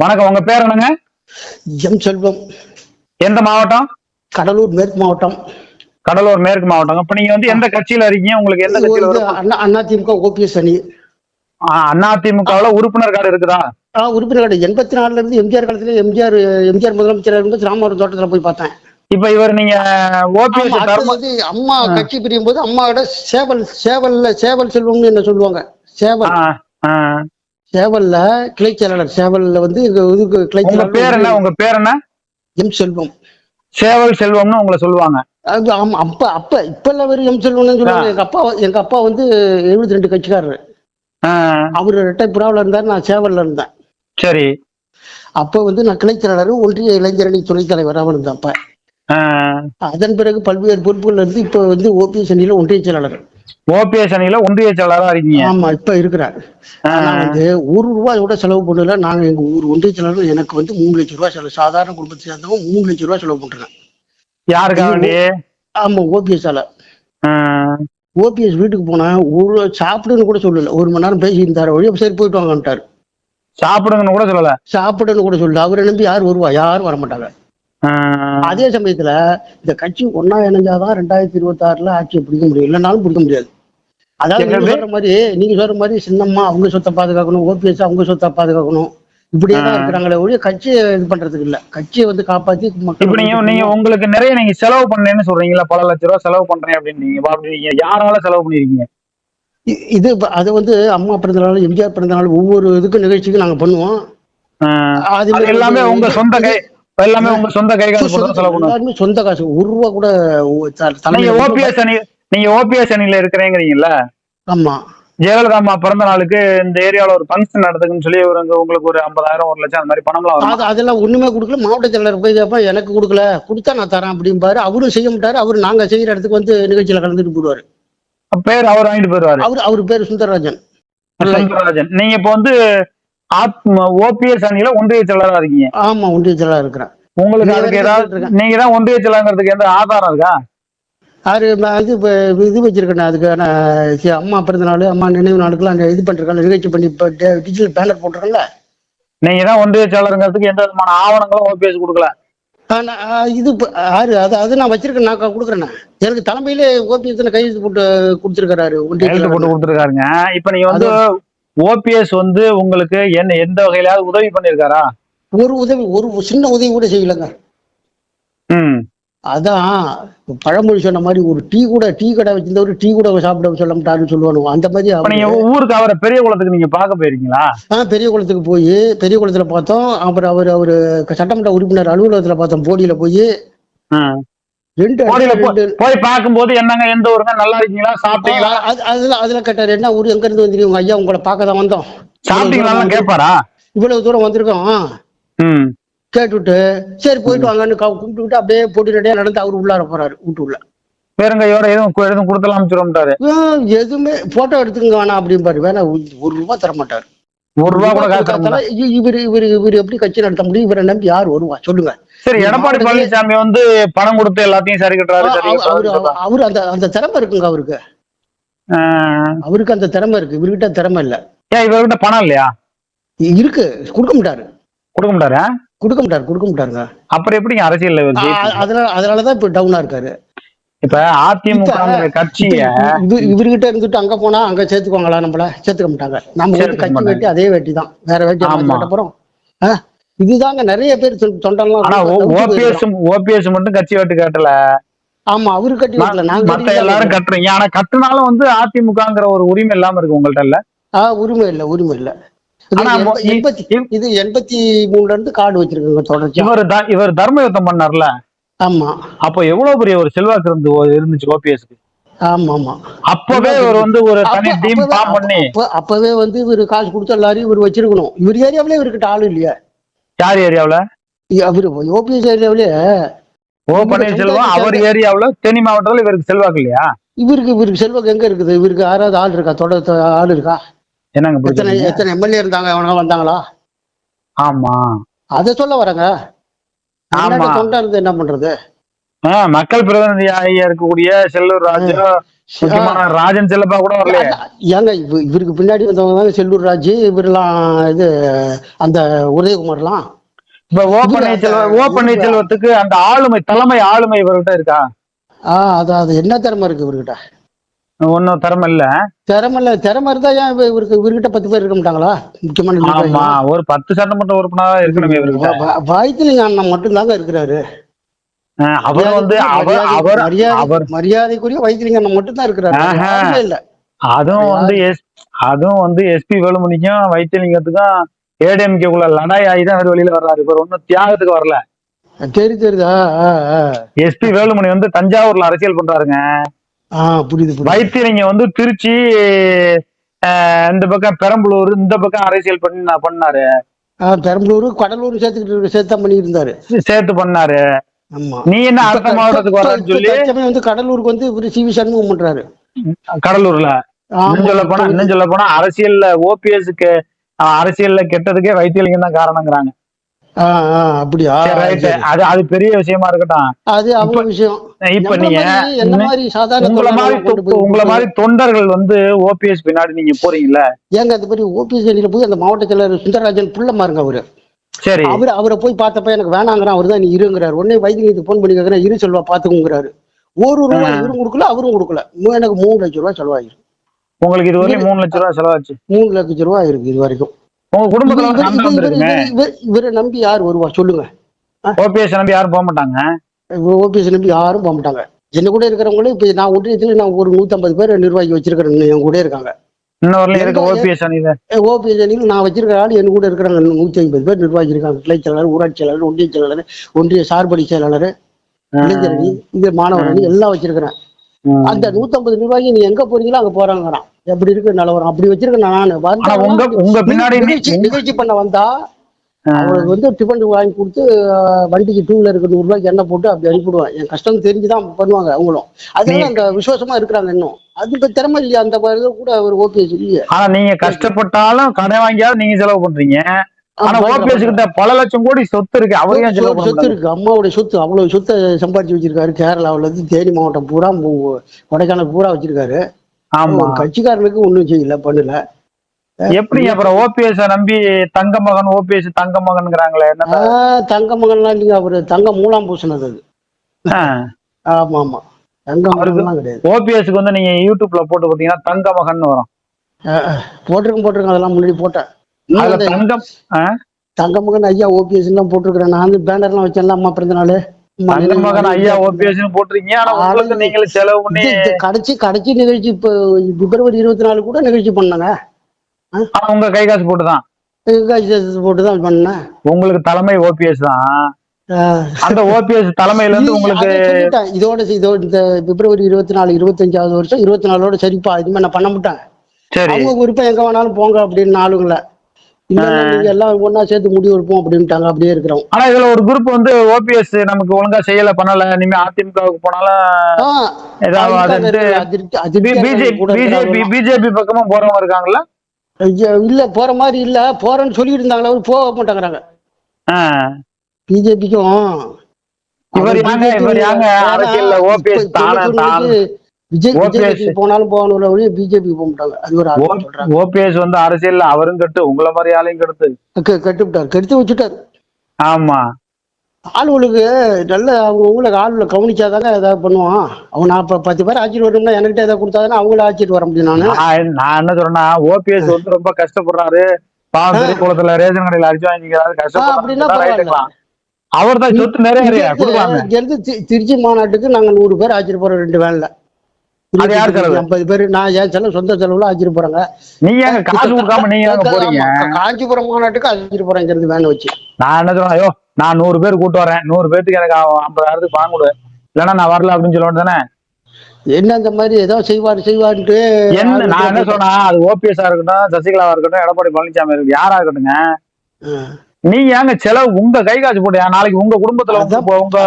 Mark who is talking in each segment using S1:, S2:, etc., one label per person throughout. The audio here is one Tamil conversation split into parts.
S1: வணக்கம். உங்க பேர் என்னங்க?
S2: எம் செல்வம்.
S1: எந்த மாவட்டம்?
S2: கடலூர் மேற்கு மாவட்டம்.
S1: கடலூர் மேற்கு மாவட்டம் இப்ப நீங்க வந்து எந்த கட்சியில இருக்கீங்க? உங்களுக்கு எந்த கட்சியில?
S2: அண்ணா அதிமுக ஓபிஎஸ் அணி.
S1: ஆ, அதிமுகவுல உறுப்பினர் கார்டு இருக்குதா?
S2: உறுப்பினர் எண்பத்தி நாலுல இருந்து எம்ஜிஆர் காலத்துல எம்ஜிஆர் எம்ஜிஆர் முதலமைச்சர் இருந்து ராமவரம் தோட்டத்துல போய் பார்த்தேன்.
S1: இப்ப இவர் நீங்க ஓபிஎஸ்
S2: அம்மா கட்சி பிரியும் போது அம்மாவோட சேவல் சேவல்ல சேவல் செல்வம்னு என்ன சொல்லுவாங்க? சேவல். சேவல்ல கிளை செயலாளர் சேவல்ல வந்து கிளை
S1: பேர் என்ன? உங்க பேர் என்ன?
S2: எம் செல்வம்.
S1: சேவல் செல்வம்னு உங்களை சொல்லுவாங்க.
S2: அது ஆமா அப்ப அப்ப இப்ப எல்லாம் வெறும் எம் செல்வம்னு சொல்லுவாங்க. எங்க அப்பா எங்க அப்பா வந்து எழுபத்தி ரெண்டு கட்சிக்காரரு. அவர் ரெட்டை புறாவில் இருந்தார் நான் சேவல்ல இருந்தேன்.
S1: சரி.
S2: அப்ப வந்து நான் கிளை செயலாளர் ஒன்றிய இளைஞரணி துணைத் தலைவராக இருந்தேன் அப்ப. அதன் பிறகு பல்வேறு பொறுப்புகள் இருந்து இப்ப வந்து ஓபிஎஸ் அணியில ஒன்றிய செயலாளர்.
S1: ஓபிஎஸ் அணியில ஒன்றிய செயலாளரா இருக்கீங்க.
S2: ஆமா இப்ப இருக்கிறார். வந்து ஒரு ரூபாய் கூட செலவு பண்ணல. நாங்க எங்க ஊர் ஒன்றிய செயலாளர் எனக்கு வந்து மூணு லட்சம் ரூபாய் செலவு. சாதாரண குடும்பத்தை சேர்ந்தவங்க மூணு லட்சம் ரூபாய் செலவு பண்றேன்
S1: யாருக்கா வேண்டி?
S2: ஆமா ஓபிஎஸ் ஆல ஓபிஎஸ் வீட்டுக்கு போனா ஒரு சாப்பிடுன்னு கூட சொல்லல. ஒரு மணி நேரம் பேசியிருந்தாரு. வழியா சரி போயிட்டு வாங்கன்ட்டாரு.
S1: சாப்பிடுங்கன்னு கூட சொல்லல.
S2: சாப்பிடுன்னு கூட சொல்லல. அவரை நம்பி யார் வருவா? யாரும் வர மாட்டாங்க அதே சமயத்துல இந்த கட்சி ஒன்னா இணைஞ்சாதான் ரெண்டாயிரத்தி இருபத்தி ஆறுல ஆட்சியை பிடிக்க முடியும். இல்லைனாலும் பிடிக்க முடியாது. அதாவது? சொல்ற மாதிரி நீங்க சொல்ற மாதிரி சின்னம்மா அவங்க சொத்தை பாதுகாக்கணும் ஓபிஎஸ் அவங்க சொத்தை பாதுகாக்கணும். இப்படியே தான். இருக்கிறாங்களே ஒழிய கட்சியை இது பண்றதுக்கு இல்ல. கட்சியை வந்து காப்பாத்தி
S1: இப்ப நீங்க நீங்க உங்களுக்கு நிறைய நீங்க செலவு பண்ணேன்னு சொல்றீங்களா? பல லட்ச ரூபா செலவு பண்றேன் அப்படின்னு நீங்க அப்படி நீங்க யாரால செலவு பண்ணிருக்கீங்க?
S2: இது அது வந்து அம்மா பிறந்தநாள் எம்ஜிஆர் பிறந்தநாள் ஒவ்வொரு இதுக்கும் நிகழ்ச்சிக்கும் நாங்க பண்ணுவோம். அது
S1: எல்லாமே உங்க சொந்த கை எல்லாமே உங்க சொந்த கை காசு செலவு பண்ணுவோம்
S2: சொந்த காசு. ஒரு ரூபா கூட
S1: நீங்க ஓபிஎஸ் அணி நீங்க ஓபிஎஸ் அணியில இருக்கிறேங்கிறீங்கல்ல?
S2: ஆமா.
S1: ஜெயலலிதா அம்மா பிறந்த நாளுக்கு இந்த ஏரியால ஒரு ஃபங்க்ஷன் நடத்துக்குன்னு சொல்லி ஒரு உங்களுக்கு ஒரு ஐம்பதாயிரம் ஒரு லட்சம் அந்த மாதிரி பணம்லாம் வரும்.
S2: அது அதெல்லாம் ஒண்ணுமே கொடுக்கல. மாவட்ட செயலாளர் போய் கேட்பா எனக்கு கொடுக்கல. கொடுத்தா நான் தரேன் அப்படிம்பாரு. அவரும் செய்ய மாட்டாரு. அவரு நாங்க செய்யற இடத்துக்கு வந்து நிகழ்ச்சியில கலந்துட்டு போடுவாரு
S1: பேர் அவர் வாங்கிட்டு போயிருவாரு
S2: அவர் அவர் பேரு சுந்தரராஜன்.
S1: சுந்தரராஜன். நீங்க இப்ப வந்து ஓபிஎஸ் அணியில ஒன்றிய செயலரா இருக்கீங்க.
S2: ஆமா ஒன்றிய செயலாளர் இருக்கிறேன்
S1: உங்களுக்கு அதுக்கு ஏதாவது. நீங்க தான் ஒன்றிய செயலாளங்கிறதுக்கு எந்த ஆதாரம் இருக்கா?
S2: நான் இது இது வச்சிருக்கேன் அதுக்கான அம்மா பிறந்த நாள் அம்மா நினைவு நாளுக்குலாம் அந்த இது பண்றேன். நிகழ்ச்சி பண்ணி இப்போ டிஜிட்டல் பேனர் போட்டுருக்கேன்ல.
S1: நீங்க தான் ஒன்றிய செயலாளருங்கிறதுக்கு எந்த விதமான ஆவணங்களும் ஓபிஎஸ் கொடுக்கல.
S2: இது யாரு அது அது நான் வச்சிருக்கேன் நான் கொடுக்குறேன் எனக்கு தலைமையிலே ஓபிஎஸ் கையெழுத்து போட்டு கொடுத்துருக்காரு ஒன்றிய
S1: போட்டு. கொடுத்துருக்காருங்க. இப்ப நீங்க வந்து ஓபிஎஸ் வந்து உங்களுக்கு என்ன எந்த வகையிலாவது உதவி பண்ணிருக்காரா?
S2: ஒரு உதவி ஒரு சின்ன உதவி கூட செய்யலங்க. அதான் பழமொழி சொன்ன மாதிரி ஒரு டீ கூட டீ கடை வச்சிருந்தவர் டீ கூட சாப்பிட சொல்ல மாட்டாருன்னு சொல்லுவானு அந்த மாதிரி
S1: நீங்க ஊருக்கு அவரை பெரிய குளத்துக்கு நீங்க பார்க்க போயிருக்கீங்களா?
S2: ஆ, பெரிய குளத்துக்கு போய் பெரிய குளத்துல பார்த்தோம். அப்புறம் அவர் அவரு சட்டமன்ற உறுப்பினர் அலுவலகத்துல பார்த்தோம் போடியில போய்.
S1: போய் பார்க்கும்போது என்னங்க எந்த ஊருங்க? நல்லா இருக்கீங்களா? சாப்பிட்டீங்களா?
S2: அதுல அதுல கேட்டாரு என்ன ஊர்? எங்க இருந்து வந்தீங்க? உங்க ஐயா உங்களை பார்க்க தான் வந்தோம்.
S1: சாப்பிட்டீங்களா கேட்பாரா?
S2: இவ்வளவு தூரம் வந்திருக்கோம். கேட்டுவிட்டு சரி போயிட்டு வாங்கன்னு கூப்பிட்டு அப்படியே போட்டி ரெடியா நடந்து அவர் உள்ளார போறாரு வீட்டு உள்ள
S1: பெருங்கையோட எதுவும் எதுவும் கொடுத்தலாம் அமைச்சிரும்ட்டாரு
S2: ஆ, எதுவுமே போட்டோ எடுத்துங்க வேணாம் அப்படிம்பாரு. வேணா ஒரு- ஒரு ரூபா தர மாட்டாரு
S1: ஒரு ரூபா கூட காசு
S2: இவரு இவரு இவரு எப்படி கட்சி நடத்த முடியும்? இவரை நம்பி யார் வருவா? சொல்லுங்க.
S1: சரி எடப்பாடி பழனிசாமி வந்து பணம் கொடுத்து எல்லாத்தையும் சரி கட்டுறாரு
S2: அவரு அந்த அந்த திறமை இருக்குங்க அவருக்கு. அவருக்கு அந்த திறமை இருக்கு. இவர்கிட்ட திறமை இல்ல.
S1: ஏன் இவர்கிட்ட பணம் இல்லையா?
S2: இருக்கு. கொடுக்க மாட்டாரு.
S1: கொடுக்க மாட்டாரா?
S2: கொடுக்க மாட்டாரு கொடுக்க மாட்டாருங்க.
S1: அப்புறம் எப்படிங்க
S2: ஆ,
S1: ஜெயிப்பாரு?
S2: அதனால அதனாலதான் இப்ப டவுனா இருக்காரு.
S1: இப்ப அதிமுக கட்சிய
S2: இவ- இவர்கிட்ட இருந்துட்டு அங்க போனா அங்க சேர்த்துக்குவாங்களா நம்மள? சேர்த்துக்க மாட்டாங்க. நம்ம வந்து கட்சி. வெட்டி அதே வெட்டி தான் வேற வெட்டி. மாத்த போறோம் இதுதாங்க நிறைய பேர் தொண்டெல்லாம்
S1: ஓபிஎஸ். ஓபிஎஸ் மட்டும் கட்சி வெட்டு கட்டல.
S2: ஆமா அவரு கட்டி வைக்கல நாங்க
S1: மத்த எல்லாரும். கட்டுறீங்க. ஆனா கட்டுனாலும் வந்து அதிமுகங்கிற ஒரு உரிமை இல்லாம இருக்கு உங்கள்ட்ட இல்ல?
S2: உரிமை இல்ல உரிமை இல்ல. இது எண்பத்தி இது மூணுல இருந்து கார்டு வச்சிருக்காங்க தொடர்ச்சியா.
S1: இவர் இவர் தர்ம யுத்தம் பண்ணார்ல?
S2: ஆமா.
S1: அப்போ எவ்வளவு பெரிய ஒரு செல்வாக்கு இருந்து இருந்துச்சு ஓபிஎஸ்க்கு?
S2: ஆமா ஆமா
S1: அப்பவே இவர் வந்து ஒரு தனி டீம் ஃபார்ம் பண்ணி.
S2: அப்ப- அப்பவே வந்து இவரு காசு கொடுத்து எல்லாரையும் இவர் வச்சிருக்கணும். இவர் ஏரியாவிலே இவர்கிட்ட ஆளு இல்லையா.
S1: யார் ஏரியாவுல?
S2: அவரு ஓபிஎஸ் ஏரியாவிலே.
S1: ஓ பன்னீர்செல்வம் அவர் ஏரியாவுல தேனி மாவட்டத்துல இவருக்கு செல்வாக்கு இல்லையா?
S2: இவருக்கு இவருக்கு செல்வாக்கு எங்க இருக்குது? இவருக்கு யாராவது ஆள் இருக்கா? தொடர் ஆள் இருக்கா?
S1: என்னங்க
S2: எத்தனை? எத்தனை எம்எல்ஏ இருந்தாங்க? அவனுங்க வந்தாங்களா?
S1: ஆமா.
S2: அதை சொல்ல வரேங்க.
S1: ஆமா.
S2: முன்னாடி தொண்டா இருந்து என்ன பண்றது?
S1: மக்கள் பிரதிநிதியாக இருக்கக்கூடிய செல்லூர் ராஜு ராஜன் செல்லப்பா கூட வரலையே.
S2: ஏங்க இவ- இவருக்கு பின்னாடி வந்தவங்க தாங்க செல்லூர் ராஜு இவரெல்லாம் இது அந்த உதயகுமார்லாம்.
S1: இப்ப ஓ பன்னீர்செல்வம் ஓ பன்னீர்செல்வத்துக்கு அந்த ஆளுமை தலைமை ஆளுமை இவர்கிட்ட இருக்கா?
S2: ஆ அது அது என்ன திறமை இருக்கு இவர்கிட்ட?
S1: ஒன்னும் திறமை இல்ல.
S2: திறமை திறமை இருந்தா ஏன் இவ- இவருக்கு இவர்கிட்ட பத்து பேர் இருக்க மாட்டாங்களா? முக்கியமான
S1: ஆமா. ஒரு பத்து சட்டமன்ற உறுப்பினரா இருக்கணுமே இவர்கிட்ட.
S2: வ- வ- வயிற்றுலிங்க அண்ணன் மட்டும்தாங்க இருக்கிறாரு.
S1: அவர் வந்து அவர் அவர் அவர்
S2: மரியாதைக்குரிய வைத்திலிங்க அண்ணன் மட்டும்தான் இருக்கிறாரு. இல்ல.
S1: அதுவும் வந்து எஸ் அதுவும் வந்து எஸ்பி வேலுமணிக்கும் வைத்தியலிங்கத்துக்கும் ஏடிஎம்கே குள்ள லடாய் ஆகி தான் அவர் வெளியில வர்றாரு. இவர் ஒன்னும் தியாகத்துக்கு வரல.
S2: சரி ஆ.
S1: எஸ்பி வேலுமணி வந்து தஞ்சாவூர்ல அரசியல் பண்றாருங்க.
S2: புரியுது புரியுது.
S1: வைத்தியலிங்கம் வந்து திருச்சி இந்த பக்கம் பெரம்பலூர் இந்த பக்கம் அரசியல் பண்ணி பண்ணாரு.
S2: பெரம்பலூர் கடலூர் சேர்த்துக்கிட்டு சேர்த்தா பண்ணி இருந்தாரு
S1: சேர்த்து பண்ணாரு. நீ என்ன அடுத்த மாவட்டத்துக்கு வரேன்னு சொல்லி?
S2: வந்து கடலூருக்கு வந்து இவரு சி வி சண்முகம் பண்றாரு
S1: கடலூர்ல? இன்னும் சொல்ல போனா இன்னும் சொல்ல போனா அரசியல்ல ஓபிஎஸ்க்கு அரசியல்ல கெட்டதுக்கே வைத்தியலிங்கம் தான் காரணங்கிறாங்க.
S2: அப்படியா.
S1: அது அது பெரிய விஷயமா இருக்கட்டும்.
S2: அது அவங்க விஷயம்.
S1: இப்ப நீங்க
S2: என்ன மாதிரி சாதாரண
S1: உங்களை மாதிரி உங்களை மாதிரி தொண்டர்கள் வந்து ஓபிஎஸ் பின்னாடி நீங்க போறீங்கல்ல?
S2: ஏங்க அது மாதிரி ஓபிஎஸ் அணியில போய் அந்த மாவட்ட செயலர் சுந்தரராஜன் புள்ளமா இருங்க அவரு.
S1: சரி.
S2: அவர் அவரை போய் பார்த்தப்ப எனக்கு வேணாங்கிறான் அவர் தான் நீ இருங்கிறாரு. உடனே வைத்தியத்துக்கு ஃபோன் பண்ணி கேட்கறேன் இரு செல்வா பாத்துக்குங்கிறாரு ஒரு ரூபாய் இவரும் கொடுக்கல அவரும் கொடுக்கல. எனக்கு மூணு லட்சம் ரூபாய் செலவாயிருக்கு.
S1: உங்களுக்கு இது வரையும் மூணு லட்சம் ரூபாய் செலவாச்சு.
S2: மூணு லட்சம் ரூபாய் இருக்கு இது வரைக்கும்.
S1: உங்க குடும்பத்துல சண்டை
S2: இவர்-
S1: வந்துருக்குமே
S2: நம்பி யார் வருவா? சொல்லுங்க.
S1: ஓபிஎஸ் நம்பி யாரும் போக மாட்டாங்க?
S2: ஓபிஎஸ் நம்பி யாரும் போக மாட்டாங்க. என்ன கூட இருக்கிறவங்களே இப்ப நான் ஒன்றியத்துல நான் ஒரு நூத்தம்பது பேர் நிர்வாகி வச்சிருக்கிறேன் என் கூட இருக்காங்க.
S1: ஓபிஎஸ் அணியில
S2: நான் வச்சிருக்கிற ஆள் என் கூட இருக்கிறாங்க. நூத்தி ஐம்பது பேர் நிர்வாகி இருக்காங்க. கிளை செயலாளர் ஊராட்சி செயலாளர் ஒன்றிய செயலாளர் ஒன்றிய சார்படி செயலாளர் இளைஞர் இந்த மாணவர் அணி எல்லாம் வச்சிருக்கிறேன். அந்த நூத்தம்பது நிர்வாகி நீ எங்க போறீங்களோ அங்க போறாங்கிறான். எப்படி இருக்கு நிலவரம் அப்படி வச்சிருக்கேன் நான்.
S1: உங்க உங்க பின்னாடி நீ-
S2: நிகழ்ச்சி பண்ண வந்தா
S1: ஆ.
S2: அவங்களுக்கு வந்து டிஃபன் வாங்கி கொடுத்து வண்டிக்கு டூ வீலருக்கு நூறு ரூபாய்க்கு எண்ணெய் போட்டு அப்படி அனுப்பிடுவேன் என் கஷ்டம் தெரிஞ்சுதான் பண்ணுவாங்க அவங்களும். அதனால அந்த விசுவாசமா இருக்கிறாங்க இன்னும். அதுக்கு திறமை இல்லையா? அந்த கூட ஒரு ஓபிஎஸ் இல்லையே
S1: ஆனா நீங்க கஷ்டப்பட்டாலும் கடன் வாங்கியாவது நீங்க செலவு பண்றீங்க. ஆனா ஓபிஎஸ் கிட்ட பல லட்சம் கோடி சொத்து இருக்கு. அவரையும்
S2: சொத்து-. இருக்கு. அம்மாவுடைய சொத்து அவ்வளவு சொத்தை சம்பாதிச்சு வச்சிருக்காரு. கேரளாவுல இருந்து தேனி மாவட்டம் பூரா கொடைக்கானல் பூரா வச்சிருக்காரு.
S1: ஆமா.
S2: கட்சிக்காரனுக்கு ஒண்ணும் செய்யல பண்ணல.
S1: எப்படி அப்புறம் ஓபிஎஸ் நம்பி தங்க மகன் ஓபிஎஸ் தங்க மகன்ங்கிறாங்களே என்ன
S2: தங்க மகன்லாம் இல்லைங்க. அவரு தங்க மூலாம் பூசினது அது. ஆமா ஆமா. தங்க மகன்லாம் கிடையாது.
S1: ஓபிஎஸ்க்கு வந்து நீங்க யூடியூப்ல போட்டு பாத்தீங்கன்னா தங்க மகன் வரும்.
S2: போட்டிருக்கேன் போட்டிருக்கேன் அதெல்லாம் முன்னாடி போட்டேன்.
S1: அதுல தங்கம்?
S2: தங்க மகன் ஐயா ஓபிஎஸ் எல்லாம் போட்டிருக்கிறேன். நான் வந்து பேனர்லாம் வச்சேன்ல அம்மா பிறந்த நாள்.
S1: தங்க மகன் ஐயா ஓபிஎஸ் போட்டிருக்கீங்க. ஆனா உங்களுக்கு நீங்களே செலவு பண்ணி
S2: கடைசி கடைசி நிகழ்ச்சி இப்போ பிப்ரவரி இருபத்தி நாலு கூட நிகழ்ச்சி பண்ணாங்க.
S1: உங்க கை காசு போட்டுதான்.
S2: போட்டு தான் பண்ணேன்.
S1: உங்களுக்கு தலைமை ஓபிஎஸ் தான். அந்த ஓபிஎஸ் தலைமையில இருந்து உங்களுக்கு.
S2: இதோட இதோட இந்த பிப்ரவரி இருபத்தி நாலு இருபத்தஞ்சாவது வருஷம் இருபத்தி நாலோட சரிப்பா. இதுமே நான் பண்ண மாட்டேன். அவங்க விருப்பம் எங்க வேணாலும் போங்க அப்படின்னு ஆளுங்கள எல்லாம் ஒண்ணா சேர்த்து முடிவு எடுப்போம் அப்படின்ட்டாங்க அப்படியே இருக்கிறோம்.
S1: ஆனா இதுல ஒரு குரூப் வந்து ஓபிஎஸ் நமக்கு ஒழுங்கா செய்யல பண்ணல இனிமே அதிமுகவுக்கு போனாலும் பிஜேபி பக்கமும் போறவங்க இருக்காங்கல்ல?
S2: இல்ல போற மாதிரி இல்ல. போறேன்னு சொல்லிட்டு இருந்தாங்களா போக மாட்டேங்கிறாங்க. பிஜேபிக்கும்
S1: இவர் யாங்க இவர் யாங்க? அரசியல்ல ஓபிஎஸ் தானே தான்
S2: விஜய் போனாலும் போகணும் ஒழிய பிஜேபி போக மாட்டாங்க. அது ஒரு
S1: ஓபிஎஸ் வந்து அரசியல்ல அவரும் கெட்டு உங்களை மாதிரி ஆளையும் கெடுத்து.
S2: கெட்டு விட்டாரு கெடுத்து வச்சுட்டாரு.
S1: ஆமா.
S2: ஆளுகளுக்கு நல்ல அவங்க உங்களுக்கு ஆளுகளை கவனிச்சாதாங்க ஏதாவது பண்ணுவான். அவன் நான் இப்ப பத்து பேர் ஆட்சிட்டு வரணும்னா என்கிட்ட ஏதாவது கொடுத்தாதானே அவங்கள ஆட்சிட்டு வர முடியும் நானு.
S1: என்ன சொல்றேன்னா ஓபிஎஸ் வந்து ரொம்ப கஷ்டப்படுறாரு. பாவம் திருக்குளத்துல ரேஷன் கடையில அரிசி வாங்கிக்கிறாரு. கஷ்டப்படுறாரு அவர் தான் சொத்து நிறைய
S2: திருச்சி மாநாட்டுக்கு நாங்க நூறு பேர் ஆட்சிட்டு போறோம் ரெண்டு வேன்ல.
S1: அது யார் செலவு?
S2: ஐம்பது பேர். நான் என் செலவு சொந்த செலவுல ஆட்சிட்டு போறாங்க.
S1: நீங்க ஏங்க காசு கொடுக்காம நீங்க ஏங்க போறீங்க?
S2: காஞ்சிபுரம் மாநாட்டுக்கு இங்க இருந்து வேன் வச்சு.
S1: நான் என்ன சொல்றேன்? ஐயோ நான் நூறு பேர் கூட்டு வரேன். நூறு பேருக்கு எனக்கு ஐம்பதாயிரத்துக்கு கொடு. இல்லைன்னா நான் வரல அப்படின்னு சொல்ல தானே?
S2: என்ன மாதிரி ஏதோ செய்வார் செய்வார்ன்ட்டு
S1: என்ன? நான் என்ன சொன்னா அது ஓபிஎஸ்ஆ இருக்கட்டும் சசிகலாவா இருக்கட்டும் எடப்பாடி பழனிசாமி இருக்கட்டும் யாரா இருக்கட்டுங்க. நீங்க ஏங்க செலவு உங்க கை காசு போட்டு நாளைக்கு உங்க குடும்பத்துல உங்க உங்க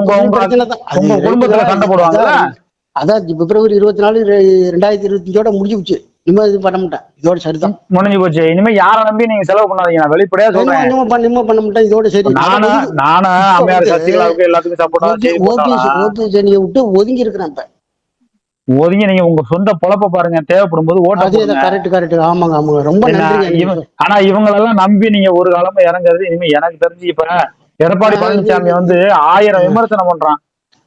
S1: உங்க உங்க குடும்பத்துல சண்டை போடுவாங்கல்ல?
S2: அதான், பிப்ரவரி இருபத்தி நாலு ரெண்டாயிரத்தி இருபத்தஞ்சோட முடிஞ்சுச்சு இனிமே இது பண்ண மாட்டேன். இதோட சரிதான்.
S1: முடிஞ்சு போச்சு. இனிமே யாரை நம்பி நீங்க செலவு பண்ணாதீங்க. நான் வெளிப்படையா சொல்றேன்.
S2: இனிமே பண்ண இனிமே பண்ண மாட்டேன். இதோட சரி.
S1: நானா நானா அம்மையார் சசிகலாவுக்கு எல்லாத்துக்கும் சப்போர்ட்டா
S2: ஓபிஎஸ் ஓபிஎஸ் அணியை விட்டு ஒதுங்கி இருக்கிறேன் இப்ப.
S1: ஒதுங்கி நீங்க உங்க சொந்த பொழப்ப பாருங்க. தேவைப்படும் போது ஓட்ட.
S2: கரெக்ட் கரெக்ட் ஆமாங்க ஆமாங்க. ரொம்ப
S1: ஆனா இவங்களெல்லாம் நம்பி நீங்க ஒரு காலமா இறங்குறது இனிமே எனக்கு தெரிஞ்சு இப்ப எடப்பாடி பழனிசாமி வந்து ஆயிரம் விமர்சனம் பண்றான்.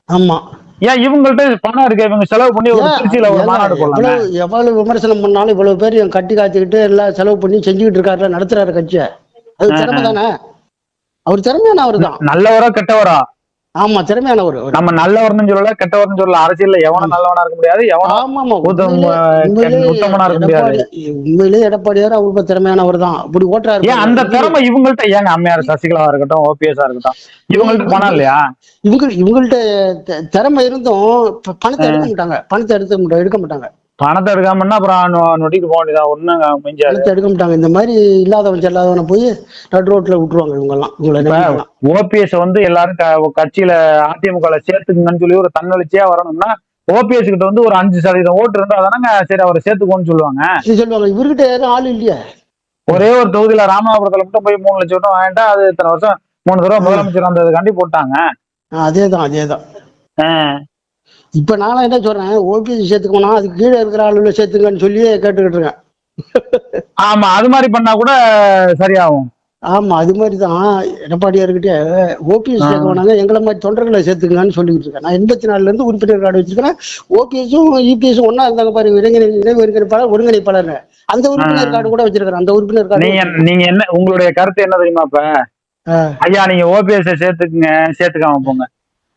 S2: ஆமா.
S1: ஏன் இவங்கள்ட்ட பணம் இருக்கு? இவங்க செலவு பண்ணி ஒரு திருச்சியில ஒரு மாநாடு போடலாம்.
S2: எவ்வளவு விமர்சனம் பண்ணாலும் இவ்வளவு பேர் என் கட்டி காத்துக்கிட்டு எல்லாம் செலவு பண்ணி செஞ்சுக்கிட்டு இருக்காருல நடத்துறாரு கட்சியை. அது திறமை தானே? அவர் திறமையானவர் தான்.
S1: நல்லவரோ கெட்டவரோ?
S2: ஆமா திறமையானவர்.
S1: நம்ம நல்லவர்னு சொல்லல கெட்டவர்னு சொல்லல அரசியல்ல எவனும் நல்லவனா இருக்க முடியாது உத்தமனா இருக்க முடியாது.
S2: உண்மையிலே எடப்பாடியார் ரொம்ப திறமையானவர் தான். அப்படி ஓட்டுறாரு
S1: ஏன் அந்த திறமை இவங்கள்ட்ட ஏங்க அம்மையார் சசிகலாவா இருக்கட்டும் ஓபிஎஸ்ஆ இருக்கட்டும் இவங்கள்ட்ட பணம் இல்லையா?
S2: இவங்க இவங்கள்ட்ட திறமை இருந்தும் பணத்தை எடுக்க மாட்டாங்க. பணத்தை மாட்டாங்க. எடுக்க மாட்டாங்க.
S1: பணத்தை எடுக்காமன்னா அப்புறம் நொ- நொட்டிட்டு போக வேண்டியதா? ஒண்ணும் மிஞ்சாது.
S2: எடுக்க மாட்டாங்க. இந்த மாதிரி இல்லாதவன் செல்லாதவனை போய் நடு ரோட்ல விட்டுருவாங்க இவங்க எல்லாம் இவங்களை நம்பிக்கலாம்.
S1: ஓபிஎஸ் வந்து எல்லாரும் கட்சியில அதிமுக சேர்த்துக்குங்கன்னு சொல்லி ஒரு தன்னெழுச்சியா வரணும்னா ஓபிஎஸ் கிட்ட வந்து ஒரு அஞ்சு சதவீதம் ஓட்டு இருந்தா தானங்க சரி அவரை சேர்த்துக்கோன்னு சொல்லுவாங்க.
S2: சொல்லுவாங்க. இவர்கிட்ட யாரும் ஆள் இல்லையா.
S1: ஒரே ஒரு தொகுதியில ராமநாதபுரத்துல மட்டும் போய் மூணு லட்சம் ஓட்டம் வாங்கிட்டா அது இத்தனை வருஷம் மூணு தடவை முதலமைச்சர் வந்ததுக்காண்டி போட்டாங்க.
S2: அதேதான் அதேதான். இப்ப நானும் என்ன சொல்றேன்? ஓபிஎஸ் சேர்த்துக்கணும் அதுக்கு கீழே இருக்கிற ஆளுகளை சேர்த்துங்கன்னு சொல்லி கேட்டுக்கிட்டு இருக்கேன்.
S1: ஆமா அது மாதிரி பண்ணா கூட சரியாகும்.
S2: ஆமா அது மாதிரி தான் எடப்பாடியார்கிட்ட ஓபிஎஸ்
S1: ஆ.
S2: சேர்க்க வேணாங்க எங்களை மாதிரி தொண்டர்களை சேர்த்துக்கங்கன்னு சொல்லிட்டு இருக்கேன். நான் எண்பத்தி நாலுல இருந்து உறுப்பினர் கார்டு வச்சிருக்கிறேன். ஓபிஎஸும் இபிஎஸும் ஒன்னா இருந்தாங்க பாருங்க இளைஞர் இணை ஒருங்கிணைப்பாளர் ஒருங்கிணைப்பாளர் அந்த உறுப்பினர் கார்டு கூட வச்சிருக்கிறேன். அந்த உறுப்பினர்
S1: நீங்க
S2: கார்டு
S1: நீங்க என்ன உங்களுடைய கருத்து என்ன தெரியுமா இப்ப. ஐயா நீங்க ஓபிஎஸ் சேர்த்துக்குங்க சேர்த்துக்காம போங்க.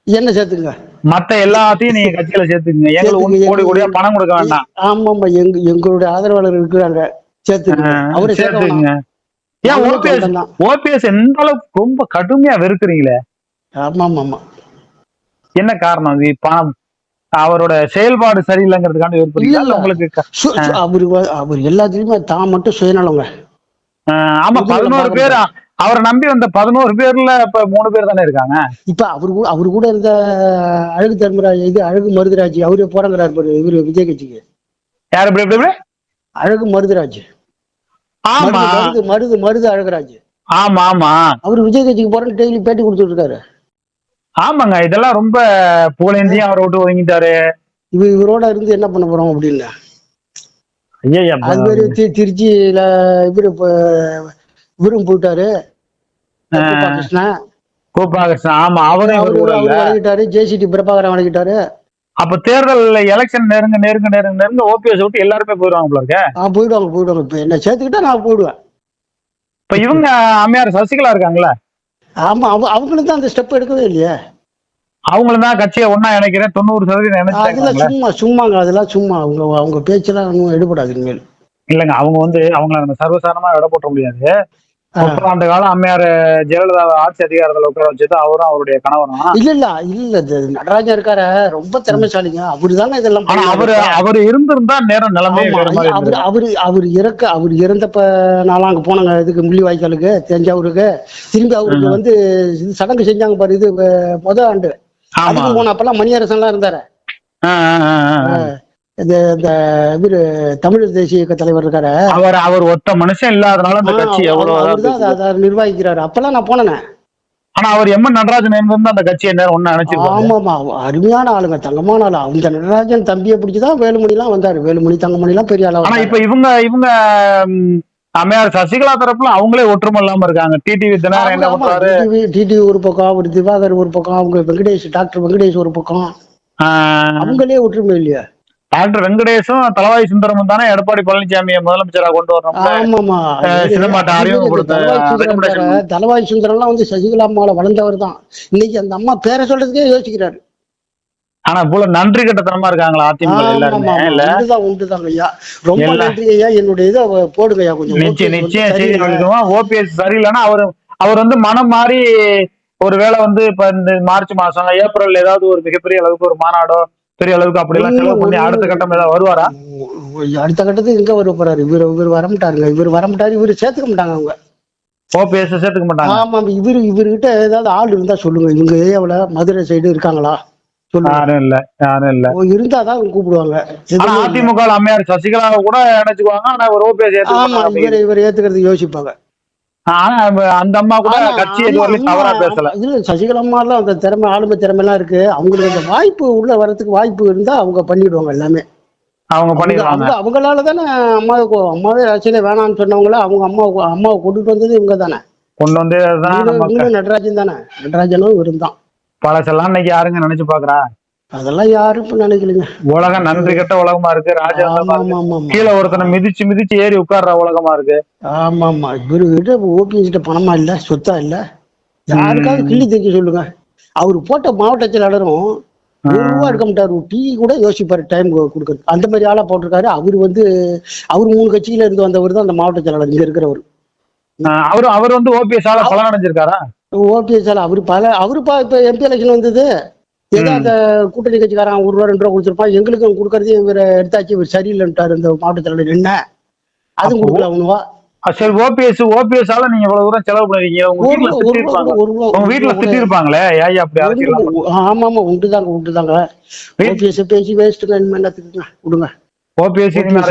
S2: என்ன சேர்த்துங்க
S1: மத்த எல்லாத்தையும் நீங்க கட்சியில சேர்த்துக்குங்க. எங்களுக்கு கோடி கோடியா பணம் கொடுக்க வேண்டாம்.
S2: ஆமாமா எங்க எங்களுடைய ஆதரவாளர் இருக்கிறாங்க. அவரை வேணாம்.
S1: சேர்த்துக்குங்க. ஏன் ஓபிஎஸ். ஓபிஎஸ் எந்த அளவுக்கு ரொம்ப கடுமையா வெறுக்கிறீங்களே?
S2: ஆமா ஆமா ஆமா
S1: என்ன காரணம்? இது பணம். அவரோட செயல்பாடு
S2: இல்ல
S1: இல்ல. உங்களுக்கு
S2: அவரு அவர் எல்லாத்துலயுமே தான் மட்டும் சுயநலங்க.
S1: ஆமா பதினோரு பேர் அவரை நம்பி வந்த பதினோரு பேர்ல இப்ப மூணு பேர் தானே இருக்காங்க?
S2: இப்ப அவரு கூட அவரு கூட இருந்த அழகு தர்மராஜ் இது அழகு மருதுராஜ் அவரு போறாங்கிறாரு பாரு இவரு விஜய் கட்சிக்கு.
S1: யாரு இப்படி இப்படி?
S2: அழகு மருதுராஜ்.
S1: ஆமா.
S2: மருது மருது மருது அழகுராஜ்.
S1: ஆமா ஆமா.
S2: அவரு விஜய் கட்சிக்கு போறேன்னு டெய்லி பேட்டி கொடுத்துட்டு இருக்காரு
S1: ஆமாங்க இதெல்லாம் ரொம்ப புகழேந்தியும் அவரை விட்டு ஒதுங்கிட்டாரு.
S2: இவ இவரோட இருந்து என்ன பண்ண போறோம் அப்படின்னு.
S1: ஐயா
S2: அது மாதிரி தி- திருச்சியில இவரு இவரும் போயிட்டாரு. கோபா கிருஷ்ணன்
S1: கோபாலகிருஷ்ணன் ஆமா அவரும் இவர்
S2: வழங்கிட்டாரு ஜேசிடி பிரபாகரன் வழங்கிட்டாரு
S1: அப்ப தேர்தல் எலெக்ஷன் நெருங்க நெருங்க நெருங்க நெருங்க ஓபிஎஸ் விட்டு எல்லாருமே போயிருவாங்க போல இருக்க.
S2: ஆ போயிடுவாங்க போயிடுவாங்க. இப்ப என்ன சேர்த்துக்கிட்டா நான் போயிடுவேன்
S1: இப்ப இவங்க அம்மையார் சசிகலா இருக்காங்களா
S2: ஆமா அவங்க அவங்களும் தான் அந்த ஸ்டெப் எடுக்கவே இல்லையே.
S1: அவங்களும் தான் கட்சியை ஒன்னா இணைக்கிறேன் தொண்ணூறு சதவீதம்
S2: அதெல்லாம் சும்மா சும்மாங்க அதெல்லாம் சும்மா. அவங்க அவங்க பேச்செல்லாம் எடுபடாது இனிமேல்.
S1: இல்லங்க அவங்க வந்து அவங்கள நம்ம சர்வசாதாரணமா இட போட்ட முடியாது. முப்பது ஆண்டு காலம் அம்மையார் ஜெயலலிதா ஆட்சி அதிகாரத்துல உட்கார வச்சது அவரும் அவருடைய கணவரும்.
S2: இல்ல இல்ல இல்ல நடராஜா இருக்கார ரொம்ப திறமைசாலிங்க. அவருதாங்க இதெல்லாம்
S1: ஆனா அவரு. அவர் இருந்திருந்தா நேரம் நிலைமை
S2: அவரு. அவரு அவர் இறக்க அவர் இறந்தப்ப நான்லாம் அங்க போனாங்க இதுக்கு முள்ளிவாய்க்காலுக்கு தஞ்சாவூருக்கு. திரும்பி அவருக்கு வந்து இது சடங்கு செஞ்சாங்க பாரு இது முத ஆண்டு. அதுக்கு போனப்பெல்லாம் மணியரசன் எல்லாம் இருந்தாரு. இந்த இந்த இவரு தமிழ் தேசிய இயக்க தலைவர் இருக்காரு.
S1: அவர் அவர் ஒத்த மனுஷன் இல்லாதனால அந்த கட்சி எவ்வளவு
S2: நிர்வகிக்கிறாரு. அப்பெல்லாம் நான் போனேனே.
S1: ஆனா அவர் எம். என். நடராஜன் இருந்திருந்தா அந்த கட்சியை நேரம் ஒண்ணு நினைச்சிருப்பாங்க.
S2: ஆமாமா அருமையான ஆளுங்க தங்கமான ஆளு. அந்த நடராஜன் தம்பியை பிடிச்சுதான் வேலுமணி எல்லாம் வந்தாரு. வேலுமணி தங்கமணி எல்லாம் பெரிய ஆளா
S1: ஆனா. இப்ப இவங்க இவங்க அம்மையார் சசிகலா தரப்புல அவங்களே ஒற்றுமை இல்லாம இருக்காங்க டிடிவி தினகரன் என்ன
S2: ஆமா, ஆமா.
S1: பண்றாரு
S2: டிடிவி ஒரு பக்கம் அவர் திவாகர் ஒரு பக்கம் அவங்க வெங்கடேஷ் டாக்டர் வெங்கடேஷ் ஒரு பக்கம். அவங்களே ஒற்றுமை இல்லையா.
S1: டாக்டர் வெங்கடேஷும் தலவாய் சுந்தரமும் தானே எடப்பாடி பழனிசாமியை முதலமைச்சரா கொண்டு வரணும்.
S2: தலவாய் சுந்தரம்
S1: recommendation.
S2: வேற. தலவாய் சுந்தரம் எல்லாம் வந்து சசிகலா அம்மால வளர்ந்தவர் தான். இன்னைக்கு அந்த அம்மா பேரை சொல்றதுக்கே யோசிக்கிறாரு.
S1: ஆனா போல நன்றி கட்டத்தனமா இருக்காங்களா அதிமுக எல்லாருமே? இல்ல?
S2: உண்டுதான் உண்டுதாங்க ஐயா ரொம்ப நன்றி ஐயா. என்னுடைய இதை போடுங்க ஐயா கொஞ்சம்.
S1: நிச்சயம் நிச்சயம். செய்தி ஓபிஎஸ் சரியில்லைன்னா அவர் அவர் வந்து மனம் மாறி ஒருவேளை வந்து இப்ப இந்த மார்ச் மாசம் ஏப்ரல் ஏதாவது ஒரு மிகப்பெரிய அளவுக்கு ஒரு மாநாடோ பெரிய அளவுக்கு அப்படி எல்லாம் செலவு பண்ணி அடுத்த கட்டம் ஏதாவது வருவாரா?
S2: அடுத்த கட்டத்துக்கு எங்க வர போறாரு. இவர் இவர் வரமாட்டாருங்க இவர் வரமாட்டாரு இவர் சேர்த்துக்க மாட்டாங்க அவங்க.
S1: ஓபிஎஸ் சேர்த்துக்க மாட்டாங்க?
S2: ஆமா இவர் இவர்கிட்ட ஏதாவது ஆள் இருந்தா சொல்லுங்க. இவங்க ஏரியாவுல மதுரை சைடு இருக்காங்களா?
S1: யாரும் இல்ல யாரும் இல்ல.
S2: இருந்தாதான் கூப்பிடுவாங்க.
S1: ஆனா. அதிமுக அம்மையார் சசிகலாவை கூட நினைச்சுக்குவாங்க ஆனா ஒரு ஓபிஎஸ்
S2: ஆமா இவர் இவர் ஏத்துக்கிறது யோசிப்பாங்க.
S1: அந்த அம்மா கூட கட்சி தவறா பேசல.
S2: இல்ல சசிகலா அம்மாலாம் அந்த திறமை ஆளுமை திறமை எல்லாம் இருக்கு. அவங்களுக்கு அந்த வாய்ப்பு உள்ள வரதுக்கு வாய்ப்பு இருந்தா அவங்க பண்ணிடுவாங்க எல்லாமே.
S1: அவங்க பண்ணிடுவாங்க.
S2: அவங்க- அவங்களால தானே அம்மாவுக்கு அம்மாவே அரசியல வேணாம்னு சொன்னவங்கள அவங்க அம்மாவை அம்மாவை கொண்டுட்டு வந்தது இவங்க தானே.
S1: கொண்டு வந்து
S2: நடராஜன் தானே. நடராஜனும் இவரும் தான்
S1: பழசெல்லாம் இன்னைக்கு யாருங்க நினைச்சு பாக்குறா?
S2: அதெல்லாம் யாரும் இப்ப நினைக்கலைங்க.
S1: உலகம் நன்றி கெட்ட உலகமா இருக்கு இருக்கு
S2: ஆமா
S1: கீழே ஒருத்தனை மிதிச்சு மிதிச்சு ஏறி உட்கார்ற உலகமா இருக்கு.
S2: ஆமா ஆமா இவரு கிட்ட ஓபிஎஸ் கிட்ட பணமா இல்ல சொத்தா இல்ல? யாருக்காவது கிள்ளி தைக்க சொல்லுங்க. அவர் போட்ட மாவட்ட செயலாளரும் ரூபா எடுக்க மாட்டாரு. டீ கூட யோசிப்பாரு டைம் கொடுக்கறது அந்த மாதிரி ஆளா போட்டிருக்காரு. அவர் வந்து அவர் மூணு கட்சியில இருந்து வந்தவர் தான் அந்த மாவட்ட செயலாளர் இங்க இருக்கிறவர்.
S1: அவரு அவர் வந்து ஓபிஎஸ் ஆல பலன் அடைஞ்சிருக்காரா
S2: ஓபிஎஸ் அவர் பல அவரு பா இப்ப எம்பி எலெக்ஷன் வந்தது. ஏதோ அந்த கூட்டணி கட்சிக்காரன் ஒரு ரூபா ரெண்டு ரூபா கொடுத்துருப்பான். எங்களுக்கும் கொடுக்கறது இவர் எடுத்தாச்சு. இவர் சரியில்லைன்ட்டாரு இந்த மாவட்ட செயலாளர் என்ன? அதுவும்
S1: அப்போ-
S2: கொடுக்கல அவனுவா?
S1: சரி ஓபிஎஸ் ஓபிஎஸ் ஆல நீங்க இவ்வளவு தூரம் செலவு பண்ணுவீங்க உங்க வீட்டுல திட்டி இருப்பாங்களே ஏன் அப்படி
S2: ஆமா ஆமா உண்டுதாங்க உண்டுதாங்க.
S1: வீட்-
S2: ஓபிஎஸ் பேசி வேஸ்ட்டுங்க இனிமே என்னத்துக்குங்க? விடுங்க
S1: ஓபிஎஸ் இனிமே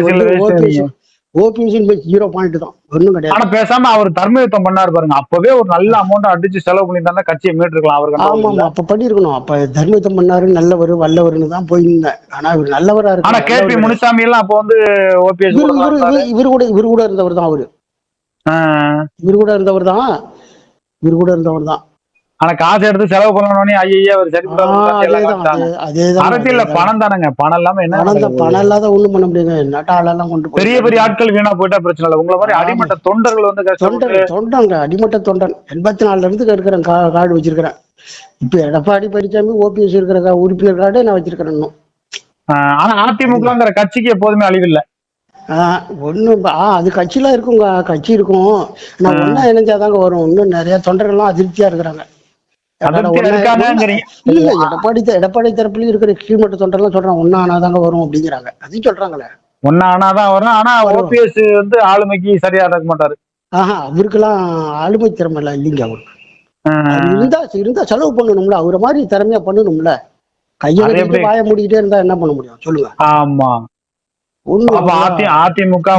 S1: அரசியல்
S2: ஓபிஎஸ் ஓபிஎஸ் ஜீரோ பாயிண்ட் தான். ஒண்ணும் கிடையாது.
S1: ஆனா பேசாம அவர் தர்மயுத்தம் பண்ணாரு பாருங்க. அப்பவே ஒரு நல்ல அமௌண்ட் அடிச்சு செலவு பண்ணி தானே கட்சியை மீட்டிருக்கலாம் அவர்
S2: ஆமா. ஆமா அப்ப பண்ணிருக்கணும் அப்ப தர்மயுத்தம் பண்ணாரு நல்லவர் வல்லவர்னு தான் போயிருந்தேன். ஆனா இவர் நல்லவரா
S1: ஆனா
S2: இருக்கு
S1: கேபி முனுசாமி எல்லாம் அப்ப வந்து ஓபிஎஸ்
S2: இவரு கூட இவரு கூட இருந்தவர் தான் அவரு. இவரு கூட இருந்தவர் தான் இவரு கூட இருந்தவர் தான்.
S1: ஆனா காசு எடுத்து செலவு பண்ணணும்னே ஐயா அவர் சரி அரசியல்ல பணம் தானங்க. பணம் இல்லாம என்ன
S2: பணம் இல்லாத ஒண்ணும் பண்ண முடியுங்க நட்ட ஆளெல்லாம் கொண்டு
S1: பெரிய பெரிய ஆட்கள் வீணா போயிட்டா பிரச்சனை இல்லை. உங்களை மாதிரி. அடிமட்ட தொண்டர்கள் வந்து
S2: தொண்டன் தொண்டங்க அடிமட்ட தொண்டன். எண்பத்தி நாலுல இருந்து இருக்கிறேன் கார்டு வச்சிருக்கிறேன். இப்ப எடப்பாடி பழனிசாமி ஓபிஎஸ் இருக்கிற உறுப்பினர் கார்டே நான் வச்சிருக்கிறேன் இன்னும்.
S1: ஆனா அதிமுகங்கிற கட்சிக்கு எப்போதுமே அழிவில்லை.
S2: ஒண்ணும் ஆ அது கட்சிலாம் இருக்குங்க கட்சி இருக்கும். நான் ஒன்னா இணைஞ்சாதாங்க வரும். இன்னும் நிறைய தொண்டர்கள்லாம் அதிருப்தியா இருக்கிறாங்க. இல்ல எடப்பாடி எடப்பாடி தரப்புலயும் இருக்கிற கீழ்மட்ட தொண்டர்லாம் சொல்றாங்க ஒன்னா ஆனாதாங்க வரும் அப்படிங்கிறாங்க. அதையும் சொல்றாங்களே.
S1: ஒன்னா ஆனாதான் வரும் ஆனா ஓபிஎஸ் வந்து ஆளுமைக்கு சரியா இருக்க மாட்டாரு.
S2: ஆஹா அவருக்கெல்லாம் ஆளுமை திறமை எல்லாம் இல்லைங்க அவருக்கு. இருந்தா இருந்தா செலவு பண்ணணும்ல அவரை மாதிரி திறமையா பண்ணணும்ல. கையை
S1: அது
S2: கட்டிட்டு
S1: எப்படி?
S2: வாய மூடிக்கிட்டே இருந்தா என்ன பண்ண முடியும்? சொல்லுங்க.
S1: ஆமா. அதிமுக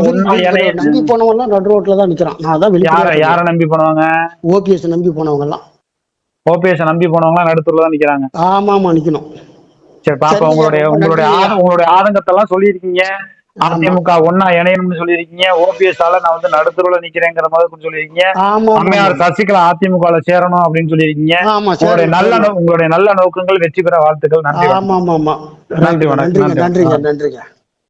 S2: நம்பி போனவங்க எல்லாம் நடு ரோட்ல தான் நிக்கிறான். நான் அதான்
S1: யார நம்பி போனவங்க?
S2: ஓபிஎஸ் நம்பி போனவங்க எல்லாம்
S1: ஓபிஎஸ் நம்பி போனவங்க எல்லாம் நடுத்தூர்ல தான் நிக்கிறாங்க.
S2: ஆமா ஆமா நிக்கணும்.
S1: சரி பாப்பா உங்களுடைய உங்களுடைய உங்களுடைய ஆதங்கத்தை எல்லாம் சொல்லியிருக்கீங்க. அதிமுக ஒன்னா இணையணும்னு சொல்லியிருக்கீங்க. ஓபிஎஸ் ஆல நான் வந்து நடுத்தருவுல நிக்கிறேங்கிற மாதிரி கொஞ்சம் சொல்லியிருக்கீங்க. அம்மையார் சசிகலா அதிமுக சேரணும் அப்படின்னு சொல்லியிருக்கீங்க. உங்களுடைய நல்ல உங்களுடைய நல்ல நோக்கங்கள் வெற்றி பெற வாழ்த்துக்கள். நன்றி.
S2: ஆமா ஆமா ஆமா
S1: நன்றி வணக்கம்,
S2: நன்றிங்க
S1: நன்றி
S2: நன்றிங்க நன்றிங்க.